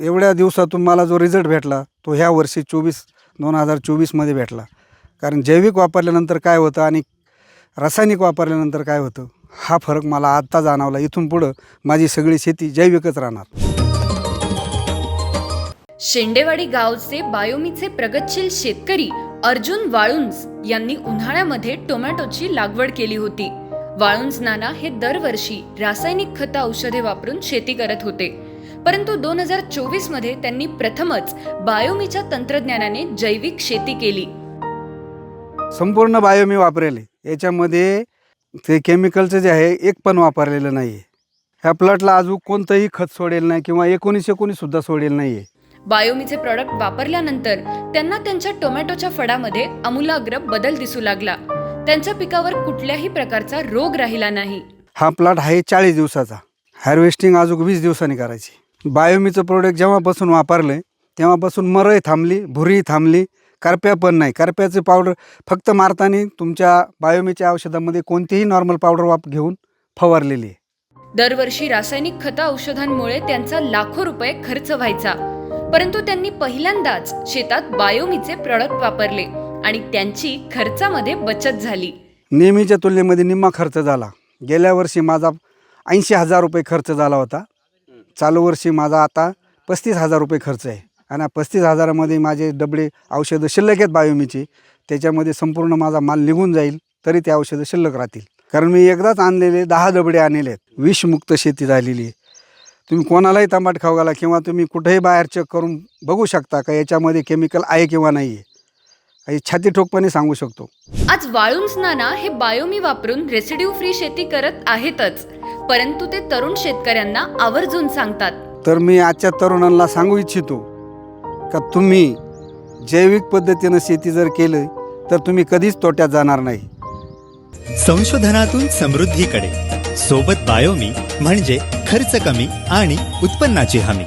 एवढ्या दिवसातून मला जो रिझल्ट भेटला तो ह्या वर्षी चोवीस दोन हजार चोवीसमध्ये भेटला. कारण जैविक वापरल्यानंतर काय होतं आणि रासायनिक वापरल्यानंतर काय होतं हा फरक मला आत्ता जाणवला. इथून पुढं माझी सगळी शेती जैविकच राहणार. शेंडेवाडी गावचे बायोमीचे प्रगतशील शेतकरी अर्जुन वाळुंज यांनी उन्हाळ्यामध्ये टोमॅटोची लागवड केली होती. वाळुंज नाना हे दरवर्षी रासायनिक खतं औषधे वापरून शेती करत होते. परंतु दोन हजार चोवीसमध्ये त्यांनी प्रथमच बायोमीच्या तंत्रज्ञानाने जैविक शेती केली. संपूर्ण बायो मी वापरेले. याच्यामध्ये ते केमिकलचं जे आहे एक पण वापरलेलं नाही ह्या प्लॉटला अजून कोणतंही खत सोडेल नाही किंवा एकोणीस एकोणीससुद्धा सोडेल नाही आहे बायोमीचे प्रॉडक्ट वापरल्यानंतर त्यांना त्यांच्या टोमॅटोच्या फळामध्ये आमूलाग्र बदल दिसू लागला. त्यांच्या पिकावर कुठल्याही प्रकारचा रोग राहिला नाही. हा प्लॉट आहे चाळीस दिवसाचा. हार्वेस्टिंग अजून वीस दिवसांनी करायची. बायोमीचं प्रोडक्ट जेव्हापासून वापरलं तेव्हापासून मरई थांबली भुरी थांबली करप्या पण नाही. करप्याचे पावडर फक्त मारताना तुमच्या बायोमीच्या औषधामध्ये कोणतीही नॉर्मल पावडर वाप घेऊन फवारलेली आहे. दरवर्षी रासायनिक खत औषधांमुळे त्यांचा लाखो रुपये खर्च व्हायचा. परंतु त्यांनी पहिल्यांदाच शेतात बायोमीचे प्रॉडक्ट वापरले आणि त्यांची खर्चामध्ये बचत झाली. नेहमीच्या तुलनेमध्ये निम्मा खर्च झाला. गेल्या वर्षी माझा ऐंशी हजार रुपये खर्च झाला होता. चालू वर्षी माझा आता पस्तीस हजार रुपये खर्च आहे. आणि पस्तीस हजारामध्ये माझे डबडे औषधं शिल्लक आहेत बायोमीचे. त्याच्यामध्ये संपूर्ण माझा माल निघून जाईल तरी ते औषधं शिल्लक राहतील. कारण मी एकदाच आणलेले दहा डबडे आणलेले आहेत. विषमुक्त शेती झालेली आहे. तुम्ही कोणालाही तंबाट खाऊ घाला किंवा तुम्ही कुठेही बाहेर चेक करून बघू शकता का याच्यामध्ये केमिकल आहे किंवा नाही आहे हे छाती ठोकपणे सांगू शकतो. आज वाळुंज नाना हे बायोमी वापरून रेसिड्यू फ्री शेती करत आहेतच. परंतु ते तरुण शेतकऱ्यांना आवर्जून सांगतात. तर मी आजच्या तरुणांना सांगू इच्छितो का तुम्ही जैविक पद्धतीनं शेती जर केलं तर तुम्ही कधीच तोट्यात जाणार नाही. संशोधनातून समृद्धीकडे. सोबत बायोमी म्हणजे खर्च कमी आणि उत्पन्नाची हमी.